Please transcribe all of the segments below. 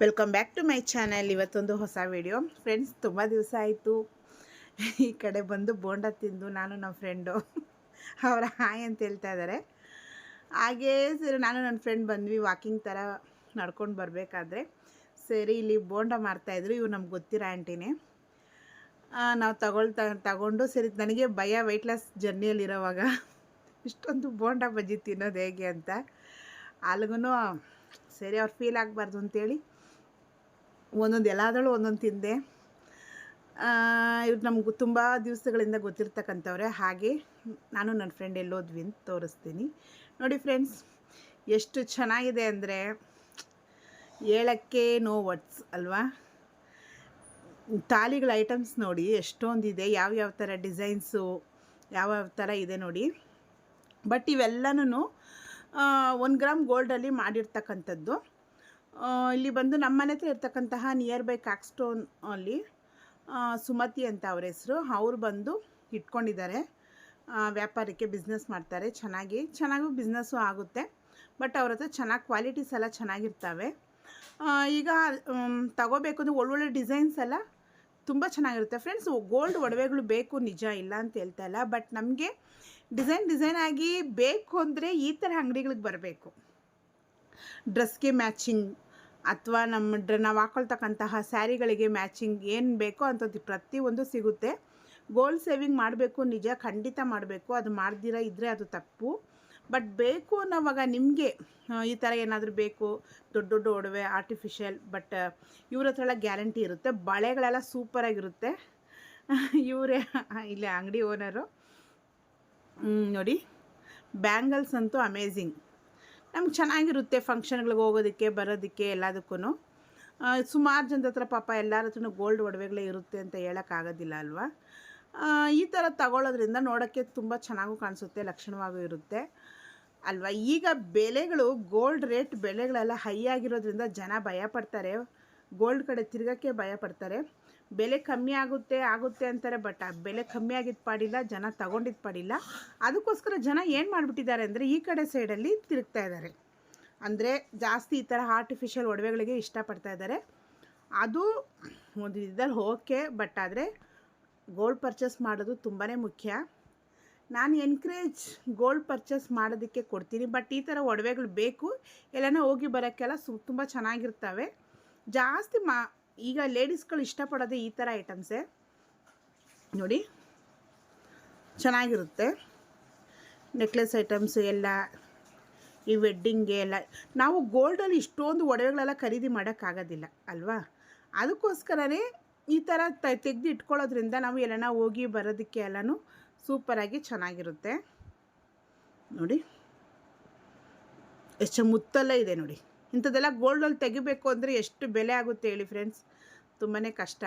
Welcome back to my channel ಇವತ್ತೊಂದು ಹೊಸ video friends ತುಂಬ ದಿವಸ ಆಯಿತು. ಈ ಕಡೆ ಬಂದು ಬೋಂಡ ತಿಂದು ನಾನು ನಮ್ಮ ಫ್ರೆಂಡು ಅವರ ಹಾಯ್ ಅಂತ ಹೇಳ್ತಾ ಇದ್ದಾರೆ ಹಾಗೇ ಸರಿ, ನಾನು ನನ್ನ ಫ್ರೆಂಡ್ ಬಂದ್ವಿ ವಾಕಿಂಗ್ ಥರ ನಡ್ಕೊಂಡು ಬರಬೇಕಾದ್ರೆ. ಸರಿ, ಇಲ್ಲಿ ಬೋಂಡ ಮಾಡ್ತಾಯಿದ್ರು ಇವು ನಮ್ಗೆ ಗೊತ್ತಿರೋ ಆಂಟಿನೇ ನಾವು ತಗೊಳ್ತಾ ತಗೊಂಡು ಸರಿ, ನನಗೆ ಭಯ ವೆಯ್ಟ್ ಲಾಸ್ ಜರ್ನಿಯಲ್ಲಿರೋವಾಗ ಇಷ್ಟೊಂದು ಬೋಂಡ ಬಜ್ಜಿ ತಿನ್ನೋದು ಹೇಗೆ ಅಂತ. ಅಲ್ಲಿಗೂ ಸರಿ, ಅವ್ರು ಫೀಲ್ ಆಗಬಾರ್ದು ಅಂತೇಳಿ ಒಂದೊಂದು ಎಲ್ಲಾದ್ರಲ್ಲೂ ಒಂದೊಂದು ತಿಂದೆ. ಇವ್ರು ನಮ್ಗೆ ತುಂಬ ದಿವಸಗಳಿಂದ ಗೊತ್ತಿರ್ತಕ್ಕಂಥವ್ರೆ. ಹಾಗೆ ನಾನು ನನ್ನ ಫ್ರೆಂಡ್ ಎಲ್ಲೋದ್ವಿ ಅಂತ ತೋರಿಸ್ತೀನಿ. ನೋಡಿ ಫ್ರೆಂಡ್ಸ್ ಎಷ್ಟು ಚೆನ್ನಾಗಿದೆ ಅಂದರೆ ಹೇಳಕ್ಕೆ ನೋ ವರ್ಡ್ಸ್ ಅಲ್ವಾ? ತಾಲಿಗಳ ಐಟಮ್ಸ್ ನೋಡಿ ಎಷ್ಟೊಂದಿದೆ ಯಾವ್ಯಾವ ಥರ ಡಿಸೈನ್ಸು ಯಾವ್ಯಾವ ಥರ ಇದೆ ನೋಡಿ. ಬಟ್ ಇವೆಲ್ಲನೂ ಒಂದು ಗ್ರಾಮ್ ಗೋಲ್ಡಲ್ಲಿ ಮಾಡಿರ್ತಕ್ಕಂಥದ್ದು. ಇಲ್ಲಿ ಬಂದು ನಮ್ಮ ಮನೆ ಹತ್ರ ಇರ್ತಕ್ಕಂತಹ ನಿಯರ್ ಬೈ ಕಾಕ್ಸ್ಟೋನ್ ಅಲ್ಲಿ ಸುಮತಿ ಅಂತ ಅವ್ರ ಹೆಸರು. ಅವ್ರು ಬಂದು ಇಟ್ಕೊಂಡಿದ್ದಾರೆ. ವ್ಯಾಪಾರಕ್ಕೆ ಬಿಸ್ನೆಸ್ ಮಾಡ್ತಾರೆ. ಚೆನ್ನಾಗಿ, ಚೆನ್ನಾಗೂ ಬಿಸ್ನೆಸ್ಸು ಆಗುತ್ತೆ. ಬಟ್ ಅವ್ರ ಹತ್ರ ಚೆನ್ನಾಗಿ ಕ್ವಾಲಿಟೀಸ್ ಎಲ್ಲ ಚೆನ್ನಾಗಿರ್ತವೆ. ಈಗ ತಗೋಬೇಕು ಅಂದರೆ ಒಳ್ಳೊಳ್ಳೆ ಡಿಸೈನ್ಸ್ ಎಲ್ಲ ತುಂಬ ಚೆನ್ನಾಗಿರುತ್ತೆ. ಫ್ರೆಂಡ್ಸ್ ಗೋಲ್ಡ್ ಒಡವೆಗಳು ಬೇಕು, ನಿಜ ಇಲ್ಲ ಅಂತ ಹೇಳ್ತಾ ಇಲ್ಲ. ಬಟ್ ನಮಗೆ ಡಿಸೈನ್ ಡಿಸೈನ್ ಆಗಿ ಬೇಕು ಅಂದರೆ ಈ ಥರ ಅಂಗಡಿಗಳಿಗೆ ಬರಬೇಕು. ಡ್ರೆಸ್ಗೆ ಮ್ಯಾಚಿಂಗ್ ಅಥವಾ ನಮ್ಮ ಡ್ರ, ನಾವು ಹಾಕೊಳ್ತಕ್ಕಂತಹ ಸ್ಯಾರಿಗಳಿಗೆ ಮ್ಯಾಚಿಂಗ್ ಏನು ಬೇಕೋ ಅಂಥದ್ದು ಪ್ರತಿಯೊಂದು ಸಿಗುತ್ತೆ. ಗೋಲ್ಡ್ ಸೇವಿಂಗ್ ಮಾಡಬೇಕು, ನಿಜ ಖಂಡಿತ ಮಾಡಬೇಕು, ಅದು ಮಾಡ್ದಿರ ಇದ್ದರೆ ಅದು ತಪ್ಪು. ಬಟ್ ಬೇಕು ಅನ್ನೋವಾಗ ನಿಮಗೆ ಈ ಥರ ಏನಾದರೂ ಬೇಕು, ದೊಡ್ಡ ದೊಡ್ಡ ಒಡವೆ ಆರ್ಟಿಫಿಷಿಯಲ್ ಬಟ್ ಇವ್ರ ಹತ್ರ ಎಲ್ಲ ಗ್ಯಾರಂಟಿ ಇರುತ್ತೆ. ಬಳೆಗಳೆಲ್ಲ ಸೂಪರಾಗಿರುತ್ತೆ ಇವರೇ ಇಲ್ಲಿ ಅಂಗಡಿ ಓನರು ನೋಡಿ, ಬ್ಯಾಂಗಲ್ಸ್ ಅಂತೂ ಅಮೇಝಿಂಗ್ ನಮ್ಗೆ ಚೆನ್ನಾಗಿರುತ್ತೆ ಫಂಕ್ಷನ್ಗಳಿಗೆ ಹೋಗೋದಕ್ಕೆ, ಬರೋದಕ್ಕೆ ಎಲ್ಲದಕ್ಕೂ ಸುಮಾರು ಜನದ ಹತ್ರ ಪಾಪ ಎಲ್ಲರ ಹತ್ರನೂ ಗೋಲ್ಡ್ ಒಡವೆಗಳೇ ಇರುತ್ತೆ ಅಂತ ಹೇಳೋಕ್ಕಾಗೋದಿಲ್ಲ ಅಲ್ವಾ? ಈ ಥರ ತಗೊಳ್ಳೋದ್ರಿಂದ ನೋಡೋಕ್ಕೆ ತುಂಬ ಚೆನ್ನಾಗೂ ಕಾಣಿಸುತ್ತೆ, ಲಕ್ಷಣವಾಗೂ ಇರುತ್ತೆ. ಅಲ್ವಾ? ಈಗ ಬೆಲೆಗಳು ಗೋಲ್ಡ್ ರೇಟ್ ಬೆಲೆಗಳೆಲ್ಲ ಹೈ ಆಗಿರೋದ್ರಿಂದ ಜನ ಭಯ ಪಡ್ತಾರೆ. ಗೋಲ್ಡ್ ಕಡೆ ತಿರ್ಗೋಕ್ಕೆ ಭಯ ಪಡ್ತಾರೆ. ಬೆಲೆ ಕಮ್ಮಿ ಆಗುತ್ತೆ ಆಗುತ್ತೆ ಅಂತಾರೆ ಬಟ್ ಬೆಲೆ ಕಮ್ಮಿ ಆಗಿದ್ದು ಪಾಡಿಲ್ಲ, ಜನ ತಗೊಂಡಿದ್ದು ಪಾಡಿಲ್ಲ. ಅದಕ್ಕೋಸ್ಕರ ಜನ ಏನು ಮಾಡಿಬಿಟ್ಟಿದ್ದಾರೆ ಅಂದರೆ ಈ ಕಡೆ ಸೈಡಲ್ಲಿ ತಿರುಗ್ತಾ ಇದ್ದಾರೆ. ಅಂದರೆ ಜಾಸ್ತಿ ಈ ಥರ ಆರ್ಟಿಫಿಷಿಯಲ್ ಒಡವೆಗಳಿಗೆ ಇಷ್ಟಪಡ್ತಾ ಇದ್ದಾರೆ. ಅದು ಒಂದು ಇದ್ದಲ್ಲಿ ಓಕೆ ಬಟ್ ಆದರೆ ಗೋಲ್ಡ್ ಪರ್ಚೇಸ್ ಮಾಡೋದು ತುಂಬಾ ಮುಖ್ಯ. ನಾನು ಎನ್ಕರೇಜ್ ಗೋಲ್ಡ್ ಪರ್ಚೇಸ್ ಮಾಡೋದಕ್ಕೆ ಕೊಡ್ತೀನಿ ಬಟ್ ಈ ಥರ ಒಡವೆಗಳು ಬೇಕು. ಎಲ್ಲನ ಹೋಗಿ ಬರೋಕ್ಕೆಲ್ಲ ಸು, ತುಂಬ ಚೆನ್ನಾಗಿರ್ತವೆ. ಜಾಸ್ತಿ ಮಾ ಈಗ ಲೇಡೀಸ್ಗಳು ಇಷ್ಟಪಡೋದೇ ಈ ಥರ ಐಟಮ್ಸೇ. ನೋಡಿ, ಚೆನ್ನಾಗಿರುತ್ತೆ. ನೆಕ್ಲೆಸ್ ಐಟಮ್ಸು ಎಲ್ಲ, ಈ ವೆಡ್ಡಿಂಗ್ಗೆ ಎಲ್ಲ. ನಾವು ಗೋಲ್ಡಲ್ಲಿ ಇಷ್ಟೊಂದು ಒಡವೆಗಳೆಲ್ಲ ಖರೀದಿ ಮಾಡೋಕ್ಕಾಗೋದಿಲ್ಲ, ಅಲ್ವಾ? ಅದಕ್ಕೋಸ್ಕರನೇ ಈ ಥರ ತ, ತೆಗೆದು ಇಟ್ಕೊಳ್ಳೋದ್ರಿಂದ ನಾವು ಎಲ್ಲನ ಹೋಗಿ ಬರೋದಕ್ಕೆ ಎಲ್ಲನೂ ಸೂಪರಾಗಿ ಚೆನ್ನಾಗಿರುತ್ತೆ. ನೋಡಿ, ಎಷ್ಟು ಮುತ್ತಲ್ಲೇ ಇದೆ ನೋಡಿ. ಇಂಥದ್ದೆಲ್ಲ ಗೋಲ್ಡಲ್ಲಿ ತೆಗಿಬೇಕು ಅಂದರೆ ಎಷ್ಟು ಬೆಲೆ ಆಗುತ್ತೆ ಹೇಳಿ ಫ್ರೆಂಡ್ಸ್ ತುಂಬಾ ಕಷ್ಟ.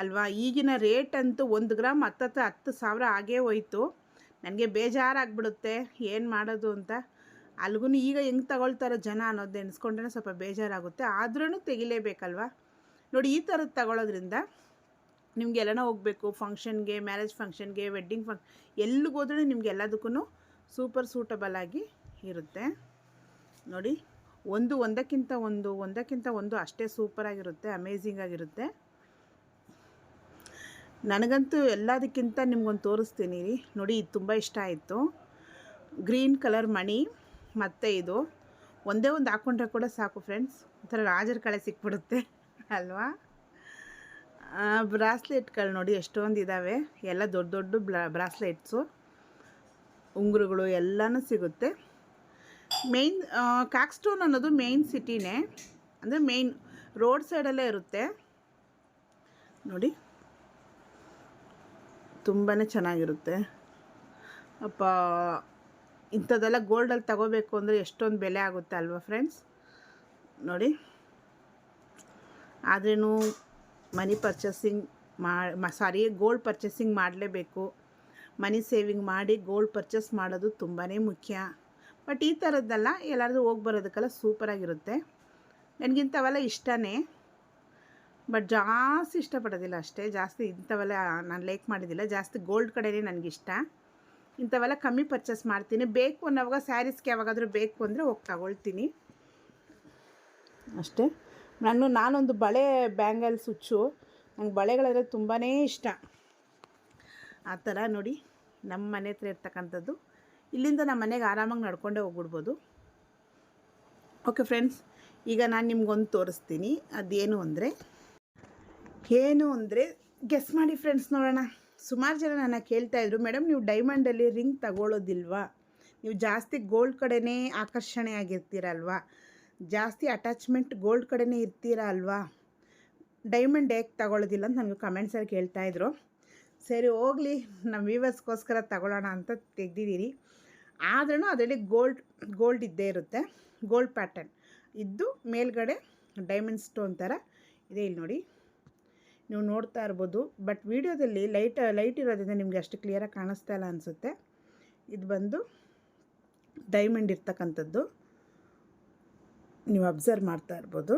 ಅಲ್ವಾ? ಈಗಿನ ರೇಟ್ ಅಂತೂ ಒಂದು ಗ್ರಾಮ್ ಹತ್ತತ್ತು ಹತ್ತು ಸಾವಿರ ಆಗೇ ಹೋಯ್ತು. ನನಗೆ ಬೇಜಾರಾಗ್ಬಿಡುತ್ತೆ. ಏನು ಮಾಡೋದು ಅಂತ? ಅಲ್ಗೂ ಈಗ ಹೆಂಗೆ ತಗೊಳ್ತಾರೋ ಜನ ಅನ್ನೋದು ನೆನೆಸ್ಕೊಂಡ್ರೆ ಸ್ವಲ್ಪ ಬೇಜಾರಾಗುತ್ತೆ. ಆದ್ರೂ ತೆಗಿಲೇಬೇಕಲ್ವಾ? ನೋಡಿ, ಈ ಥರದ್ದು ತಗೊಳ್ಳೋದ್ರಿಂದ ನಿಮ್ಗೆ ಎಲ್ಲನ ಹೋಗಬೇಕು ಫಂಕ್ಷನ್ಗೆ ಮ್ಯಾರೇಜ್ ಫಂಕ್ಷನ್ಗೆ ವೆಡ್ಡಿಂಗ್ ಫಂಕ್ಷನ್ ಎಲ್ಲಿಗೋದ್ರೂ ನಿಮ್ಗೆ ಎಲ್ಲದಕ್ಕೂ ಸೂಪರ್ ಸೂಟಬಲ್ ಆಗಿ ಇರುತ್ತೆ. ನೋಡಿ ಒಂದು ಒಂದಕ್ಕಿಂತ ಒಂದು ಒಂದಕ್ಕಿಂತ ಒಂದು ಅಷ್ಟೇ ಸೂಪರಾಗಿರುತ್ತೆ ಅಮೇಝಿಂಗ್ ಆಗಿರುತ್ತೆ. ನನಗಂತೂ ಎಲ್ಲದಕ್ಕಿಂತ ನಿಮ್ಗೊಂದು ತೋರಿಸ್ತೀನಿ. ನೋಡಿ, ಇದು ತುಂಬ ಇಷ್ಟ ಆಯಿತು. ಗ್ರೀನ್ ಕಲರ್ ಮಣಿ, ಮತ್ತು ಇದು. ಒಂದೇ ಒಂದು ಹಾಕ್ಕೊಂಡ್ರೆ ಕೂಡ ಸಾಕು ಫ್ರೆಂಡ್ಸ್ ಒಂಥರ ರಾಜರ ಕಳೆ ಸಿಕ್ಬಿಡುತ್ತೆ, ಅಲ್ವಾ? ಬ್ರಾಸ್ಲೆಟ್ಗಳು ನೋಡಿ, ಎಷ್ಟೊಂದು ಇದ್ದಾವೆ ಎಲ್ಲ ದೊಡ್ಡ ದೊಡ್ಡ ಬ್ರಾಸ್ಲೆಟ್ಸು ಉಂಗುರುಗಳು ಎಲ್ಲನೂ ಸಿಗುತ್ತೆ. ಮೇಯ್ನ್ ಕಾಕ್ಸ್ಟೋನ್ ಅನ್ನೋದು ಮೇಯ್ನ್ ಸಿಟಿನೇ ಅಂದರೆ ಮೇಯ್ನ್ ರೋಡ್ ಸೈಡಲ್ಲೇ ಇರುತ್ತೆ. ನೋಡಿ. ತುಂಬಾ ಚೆನ್ನಾಗಿರುತ್ತೆ. ಅಪ್ಪ, ಇಂಥದ್ದೆಲ್ಲ ಗೋಲ್ಡಲ್ಲಿ ತಗೋಬೇಕು ಅಂದರೆ ಎಷ್ಟೊಂದು ಬೆಲೆ ಆಗುತ್ತೆ ಅಲ್ವಾ ಫ್ರೆಂಡ್ಸ್ ನೋಡಿ. ಆದ್ರೂ ಮನಿ ಪರ್ಚೇಸಿಂಗ್ ಮಾ ಸಾರಿ ಗೋಲ್ಡ್ ಪರ್ಚೇಸಿಂಗ್ ಮಾಡಲೇಬೇಕು. ಮನಿ ಸೇವಿಂಗ್ ಮಾಡಿ ಗೋಲ್ಡ್ ಪರ್ಚೇಸ್ ಮಾಡೋದು ತುಂಬಾ ಮುಖ್ಯ. ಬಟ್ ಈ ಥರದ್ದೆಲ್ಲ ಎಲ್ಲಾದರೂ ಹೋಗಿ ಬರೋದಕ್ಕೆಲ್ಲ ಸೂಪರಾಗಿರುತ್ತೆ ನನಗಿಂಥವೆಲ್ಲ ಇಷ್ಟನೇ. ಬಟ್ ಜಾಸ್ತಿ ಇಷ್ಟಪಡೋದಿಲ್ಲ ಅಷ್ಟೇ. ಜಾಸ್ತಿ ಇಂಥವೆಲ್ಲ ನಾನು ಲೈಕ್ ಮಾಡಿದ್ದಿಲ್ಲ. ಜಾಸ್ತಿ ಗೋಲ್ಡ್ ಕಡೆನೇ ನನಗಿಷ್ಟ. ಇಂಥವೆಲ್ಲ ಕಮ್ಮಿ ಪರ್ಚೇಸ್ ಮಾಡ್ತೀನಿ. ಬೇಕು ಅನ್ನೋವಾಗ ಸ್ಯಾರೀಸ್ಗೆ ಯಾವಾಗಾದರೂ ಬೇಕು ಅಂದರೆ ಹೋಗಿ ತಗೊಳ್ತೀನಿ. ಅಷ್ಟೇ. ನಾನು, ನಾನೊಂದು ಬಳೆ ಬ್ಯಾಂಗಲ್ ಸುಚ್ಚು. ನಂಗೆ ಬಳೆಗಳಂದರೆ ತುಂಬಾ ಇಷ್ಟ. ಆ ಥರ ನೋಡಿ. ನಮ್ಮ ಮನೆ ಹತ್ರ ಇರ್ತಕ್ಕಂಥದ್ದು. ಇಲ್ಲಿಂದ ನಮ್ಮ ಮನೆಗೆ ಆರಾಮಾಗಿ ನಡ್ಕೊಂಡೇ ಹೋಗ್ಬಿಡ್ಬೋದು. ಓಕೆ ಫ್ರೆಂಡ್ಸ್ ಈಗ ನಾನು ನಿಮ್ಗೊಂದು ತೋರಿಸ್ತೀನಿ. ಅದೇನು ಅಂದರೆ, ಏನು ಅಂದರೆ ಗೆಸ್ ಮಾಡಿ ಫ್ರೆಂಡ್ಸ್ ನೋಡೋಣ. ಸುಮಾರು ಜನ ನನ್ನ ಕೇಳ್ತಾಯಿದ್ರು ಮೇಡಮ್ ನೀವು ಡೈಮಂಡಲ್ಲಿ ರಿಂಗ್ ತಗೊಳ್ಳೋದಿಲ್ವಾ ನೀವು ಜಾಸ್ತಿ ಗೋಲ್ಡ್ ಕಡೆನೇ ಆಕರ್ಷಣೆ ಆಗಿರ್ತೀರಲ್ವಾ? ಜಾಸ್ತಿ ಅಟ್ಯಾಚ್ಮೆಂಟ್ ಗೋಲ್ಡ್ ಕಡೆನೇ ಇರ್ತೀರ ಅಲ್ವಾ ಡೈಮಂಡ್ ಹೇಗೆ ತಗೊಳ್ಳೋದಿಲ್ಲ ಅಂತ ನನಗೆ ಕಮೆಂಟ್ಸಲ್ಲಿ ಕೇಳ್ತಾಯಿದ್ರು ಸರಿ, ಹೋಗಲಿ ನಮ್ಮ ವ್ಯೂವರ್ಸ್ಗೋಸ್ಕರ ತಗೊಳ್ಳೋಣ ಅಂತ ತೆಗ್ದಿದ್ದೀರಿ. ಆದ್ರೂ ಅದರಲ್ಲಿ ಗೋಲ್ಡ್ ಗೋಲ್ಡ್ ಇದ್ದೇ ಇರುತ್ತೆ. Gold pattern. ಇದ್ದು ಮೇಲ್ಗಡೆ ಡೈಮಂಡ್ ಸ್ಟೋನ್ ಥರ ಇದೆ ಇಲ್ಲಿ ನೋಡಿ. ನೀವು ನೋಡ್ತಾ ಇರ್ಬೋದು. ಬಟ್ ವೀಡಿಯೋದಲ್ಲಿ ಲೈಟ್ ಲೈಟ್ ಇರೋದ್ರಿಂದ ನಿಮಗೆ ಅಷ್ಟು ಕ್ಲಿಯರಾಗಿ ಕಾಣಿಸ್ತಾ ಇಲ್ಲ ಅನಿಸುತ್ತೆ. ಇದು ಬಂದು ಡೈಮಂಡ್ ಇರ್ತಕ್ಕಂಥದ್ದು. ನೀವು ಅಬ್ಸರ್ವ್ ಮಾಡ್ತಾ ಇರ್ಬೋದು.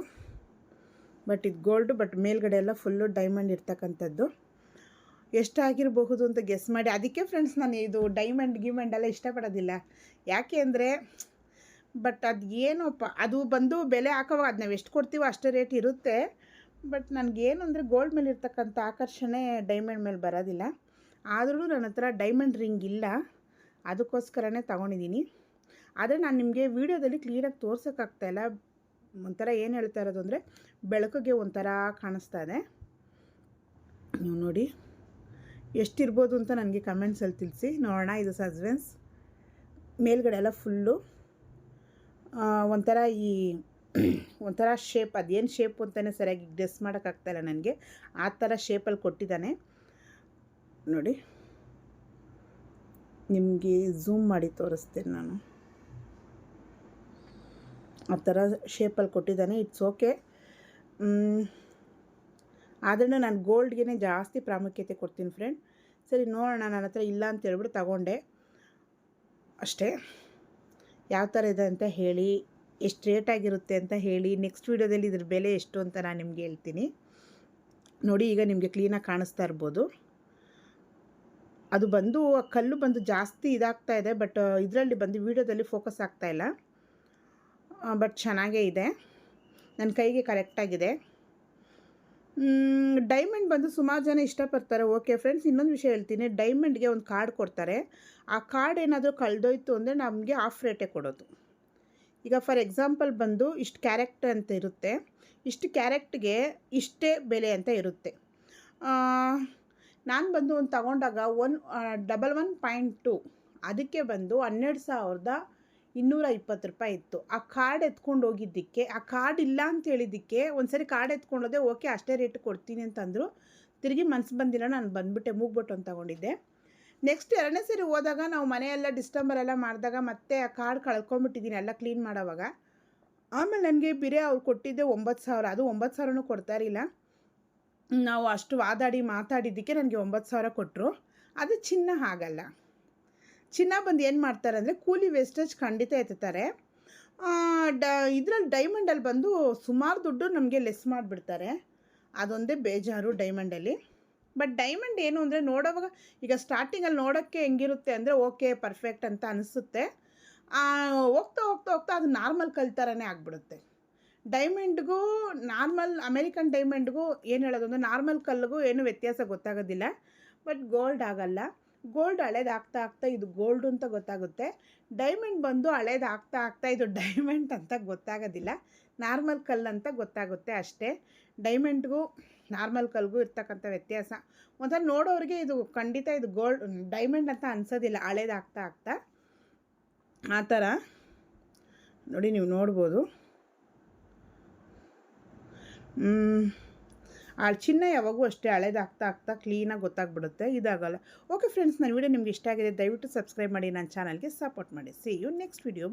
ಬಟ್ ಇದು ಗೋಲ್ಡು, ಬಟ್ ಮೇಲ್ಗಡೆ ಎಲ್ಲ ಫುಲ್ಲು ಡೈಮಂಡ್ ಇರ್ತಕ್ಕಂಥದ್ದು. ಎಷ್ಟಾಗಿರಬಹುದು ಅಂತ ಗೆಸ್ ಮಾಡಿ. ಅದಕ್ಕೆ ಫ್ರೆಂಡ್ಸ್ ನಾನು ಇದು ಡೈಮಂಡ್ ಗಿಮಂಡ್ ಎಲ್ಲ ಇಷ್ಟಪಡೋದಿಲ್ಲ. ಯಾಕೆ ಅಂದರೆ ಬಟ್ ಅದು ಏನೋಪ್ಪ, ಅದು ಬಂದು ಬೆಲೆ ಹಾಕೋವಾಗ ಅದು ನಾವು ಎಷ್ಟು ಕೊಡ್ತೀವೋ ಅಷ್ಟೇ ರೇಟ್ ಇರುತ್ತೆ. ಬಟ್ ನನಗೇನು ಅಂದರೆ ಗೋಲ್ಡ್ ಮೇಲೆ ಇರ್ತಕ್ಕಂಥ ಆಕರ್ಷಣೆ ಡೈಮಂಡ್ ಮೇಲೆ ಬರೋದಿಲ್ಲ. ಆದ್ರೂ ನನ್ನ ಹತ್ರ ಡೈಮಂಡ್ ರಿಂಗ್ ಇಲ್ಲ. ಅದಕ್ಕೋಸ್ಕರನೇ ತೊಗೊಂಡಿದ್ದೀನಿ. ಆದರೆ ನಾನು ನಿಮಗೆ ವೀಡಿಯೋದಲ್ಲಿ ಕ್ಲೀನಾಗಿ ತೋರ್ಸೋಕ್ಕಾಗ್ತಾಯಿಲ್ಲ ಒಂಥರ ಏನು ಹೇಳ್ತಾ ಇರೋದು ಅಂದರೆ ಬೆಳಕಿಗೆ ಒಂಥರ ಕಾಣಿಸ್ತಾ ಇದೆ. ನೀವು ನೋಡಿ. ಎಷ್ಟಿರ್ಬೋದು ಅಂತ ನನಗೆ ಕಮೆಂಟ್ಸಲ್ಲಿ ತಿಳಿಸಿ. ನೋಡೋಣ, ಇದು ಸಸ್ಪೆನ್ಸ್ ಮೇಲ್ಗಡೆ ಎಲ್ಲ ಫುಲ್ಲು ಒಂಥರ ಈ ಒಂಥರ ಶೇಪ್ ಅದೇನು ಶೇಪ್ ಅಂತಲೇ ಸರಿಯಾಗಿ ಡ್ರೆಸ್ ಮಾಡೋಕ್ಕಾಗ್ತಾಯಿಲ್ಲ ನನಗೆ. ಆ ಥರ ಶೇಪಲ್ಲಿ ಕೊಟ್ಟಿದ್ದಾನೆ. ನೋಡಿ, ನಿಮಗೆ ಝೂಮ್ ಮಾಡಿ ತೋರಿಸ್ತೇನೆ ನಾನು. ಆ ಥರ ಶೇಪಲ್ಲಿ ಕೊಟ್ಟಿದ್ದಾನೆ. ಇಟ್ಸ್ ಓಕೆ ಆದ್ರೂ ನಾನು ಗೋಲ್ಡ್ಗೆ ಜಾಸ್ತಿ ಪ್ರಾಮುಖ್ಯತೆ ಕೊಡ್ತೀನಿ ಫ್ರೆಂಡ್ ಸರಿ, ನೋಡೋಣ, ನನ್ನ ಹತ್ರ ಇಲ್ಲ ಅಂತ ಹೇಳ್ಬಿಟ್ಟು ತಗೊಂಡೆ. ಅಷ್ಟೇ. ಯಾವ ಥರ ಇದೆ ಅಂತ ಹೇಳಿ, ಎಷ್ಟು ರೇಟಾಗಿರುತ್ತೆ ಅಂತ ಹೇಳಿ ನೆಕ್ಸ್ಟ್ ವೀಡಿಯೋದಲ್ಲಿ ಇದ್ರ ಬೆಲೆ ಎಷ್ಟು ಅಂತ ನಾನು ನಿಮಗೆ ಹೇಳ್ತೀನಿ. ನೋಡಿ, ಈಗ ನಿಮಗೆ ಕ್ಲೀನಾಗಿ ಕಾಣಿಸ್ತಾ ಇರ್ಬೋದು. ಅದು ಬಂದು ಆ ಕಲ್ಲು ಬಂದು ಜಾಸ್ತಿ ಇದಾಗ್ತಾ ಇದೆ ಬಟ್ ಇದರಲ್ಲಿ ಬಂದು ವೀಡಿಯೋದಲ್ಲಿ ಫೋಕಸ್ ಆಗ್ತಾಯಿಲ್ಲ ಬಟ್ ಚೆನ್ನಾಗೇ ಇದೆ. ನನ್ನ ಕೈಗೆ ಕರೆಕ್ಟಾಗಿದೆ ಡೈಮಂಡ್ ಬಂದು ಸುಮಾರು ಜನ ಇಷ್ಟಪಡ್ತಾರೆ. ಓಕೆ ಫ್ರೆಂಡ್ಸ್ ಇನ್ನೊಂದು ವಿಷಯ ಹೇಳ್ತೀನಿ. ಡೈಮಂಡ್ಗೆ ಒಂದು ಕಾರ್ಡ್ ಕೊಡ್ತಾರೆ. ಆ ಕಾರ್ಡ್ ಏನಾದರೂ ಕಳೆದೋಯ್ತು ಅಂದರೆ ನಮಗೆ ಆಫ್ ರೇಟೇ ಕೊಡೋದು. ಈಗ ಫಾರ್ ಎಕ್ಸಾಂಪಲ್ ಬಂದು ಇಷ್ಟು ಕ್ಯಾರೆಕ್ಟ್ ಅಂತ ಇರುತ್ತೆ. ಇಷ್ಟು ಕ್ಯಾರೆಕ್ಟ್ಗೆ ಇಷ್ಟೇ ಬೆಲೆ ಅಂತ ಇರುತ್ತೆ. ನಾನು ಬಂದು ಒಂದು ತಗೊಂಡಾಗ one double one point two ಅದಕ್ಕೆ ಬಂದು ಹನ್ನೆರಡು ಸಾವಿರದ ಇನ್ನೂರ ಇಪ್ಪತ್ತು ರೂಪಾಯಿ ಇತ್ತು. ಆ ಕಾರ್ಡ್ ಎತ್ಕೊಂಡು ಹೋಗಿದ್ದಕ್ಕೆ, ಆ ಕಾರ್ಡ್ ಇಲ್ಲ ಅಂತ ಹೇಳಿದ್ದಕ್ಕೆ ಒಂದು ಸರಿ ಕಾರ್ಡ್ ಎತ್ಕೊಂಡೋದೆ, ಓಕೆ, ಅಷ್ಟೇ ರೇಟ್ ಕೊಡ್ತೀನಿ ಅಂತಂದರು. ತಿರುಗಿ ಮನ್ಸು ಬಂದಿಲ್ಲ, ನಾನು ಬಂದುಬಿಟ್ಟೆ, ಮೂಗ್ಬಿಟ್ಟು ಅಂತ ತಗೊಂಡಿದ್ದೆ. ನೆಕ್ಸ್ಟ್ ಎರಡನೇ ಸರಿ ಹೋದಾಗ ನಾವು ಮನೆಯೆಲ್ಲ ಡಿಸ್ಟಂಬರ್ ಎಲ್ಲ ಮಾಡಿದಾಗ ಮತ್ತೆ ಆ ಕಾರ್ಡ್ ಕಳ್ಕೊಂಬಿಟ್ಟಿದ್ದೀನಿ ಎಲ್ಲ ಕ್ಲೀನ್ ಮಾಡೋವಾಗ. ಆಮೇಲೆ ನನಗೆ ಬಿರೆ ಅವ್ರು ಕೊಟ್ಟಿದ್ದೆ ಒಂಬತ್ತು ಸಾವಿರ, ಅದು ಒಂಬತ್ತು ಸಾವಿರನೂ ಕೊಡ್ತಾ ಇರಲಿಲ್ಲ. ನಾವು ಅಷ್ಟು ವಾದಾಡಿ ಮಾತಾಡಿದ್ದಕ್ಕೆ ನನಗೆ ಒಂಬತ್ತು ಸಾವಿರ ಕೊಟ್ಟರು ಅದು ಚಿನ್ನ ಆಗಲ್ಲ ಚಿನ್ನ ಬಂದು ಏನು ಮಾಡ್ತಾರೆ ಅಂದರೆ ಕೂಲಿ ವೇಸ್ಟೇಜ್ ಖಂಡಿತ ಎತ್ತಾರೆ. ಡ, ಇದ್ರಲ್ಲಿ ಡೈಮಂಡಲ್ಲಿ ಬಂದು ಸುಮಾರು ದುಡ್ಡು ನಮಗೆ ಲೆಸ್ ಮಾಡಿಬಿಡ್ತಾರೆ. ಅದೊಂದೇ ಬೇಜಾರು ಡೈಮಂಡಲ್ಲಿ ಬಟ್ ಡೈಮಂಡ್ ಏನು ಅಂದರೆ ನೋಡೋವಾಗ, ಈಗ ಸ್ಟಾರ್ಟಿಂಗಲ್ಲಿ ನೋಡೋಕ್ಕೆ ಹೆಂಗಿರುತ್ತೆ ಅಂದರೆ ಓಕೆ ಪರ್ಫೆಕ್ಟ್ ಅಂತ ಅನಿಸುತ್ತೆ. ಹೋಗ್ತಾ ಹೋಗ್ತಾ ಹೋಗ್ತಾ ಅದು ನಾರ್ಮಲ್ ಕಲ್ ಥರನೇ ಆಗಿಬಿಡುತ್ತೆ. ಡೈಮಂಡ್ಗೂ ನಾರ್ಮಲ್ ಅಮೇರಿಕನ್ ಡೈಮಂಡ್ಗೂ ಏನು ಹೇಳೋದು ಅಂದರೆ ನಾರ್ಮಲ್ ಕಲ್ಲಿಗೂ ಏನು ವ್ಯತ್ಯಾಸ ಗೊತ್ತಾಗೋದಿಲ್ಲ. ಬಟ್ ಗೋಲ್ಡ್ ಆಗಲ್ಲ. ಗೋಲ್ಡ್ ಹಳೇದು ಆಗ್ತಾ ಆಗ್ತಾ ಇದು ಗೋಲ್ಡ್ ಅಂತ ಗೊತ್ತಾಗುತ್ತೆ. ಡೈಮಂಡ್ ಬಂದು ಹಳೇದು ಆಗ್ತಾ ಇದು ಡೈಮಂಡ್ ಅಂತ ಗೊತ್ತಾಗೋದಿಲ್ಲ. ನಾರ್ಮಲ್ ಕಲ್ಲು ಅಂತ ಗೊತ್ತಾಗುತ್ತೆ ಅಷ್ಟೇ. ಡೈಮಂಡ್ಗೂ ನಾರ್ಮಲ್ ಕಲ್ಗೂ ಇರ್ತಕ್ಕಂಥ ವ್ಯತ್ಯಾಸ. ಒಂಥರ ನೋಡೋರಿಗೆ ಇದು ಖಂಡಿತ ಇದು ಗೋಲ್ಡ್ ಡೈಮಂಡ್ ಅಂತ ಅನ್ಸೋದಿಲ್ಲ. ಹಳೇದು ಆಗ್ತಾ ಆಗ್ತಾ. ಆ ಥರ. ನೋಡಿ ನೀವು ನೋಡ್ಬೋದು. ಆ ಚಿನ್ನ ಯಾವಾಗೂ ಅಷ್ಟೇ ಹಳೇದಾಗ್ತಾ ಆಗ್ತಾ ಕ್ಲೀನಾಗಿ ಗೊತ್ತಾಗ್ಬಿಡುತ್ತೆ. ಇದಾಗಲ್ಲ. ಓಕೆ ಫ್ರೆಂಡ್ಸ್ ನನ್ನ ವೀಡಿಯೋ ನಿಮ್ಗೆ ಇಷ್ಟ ಆಗಿದೆ, ದಯವಿಟ್ಟು ಸಬ್ಸ್ಕ್ರೈಬ್ ಮಾಡಿ ನನ್ನ ಚಾನಲ್ಗೆ ಸಪೋರ್ಟ್ ಮಾಡಿ. C you next video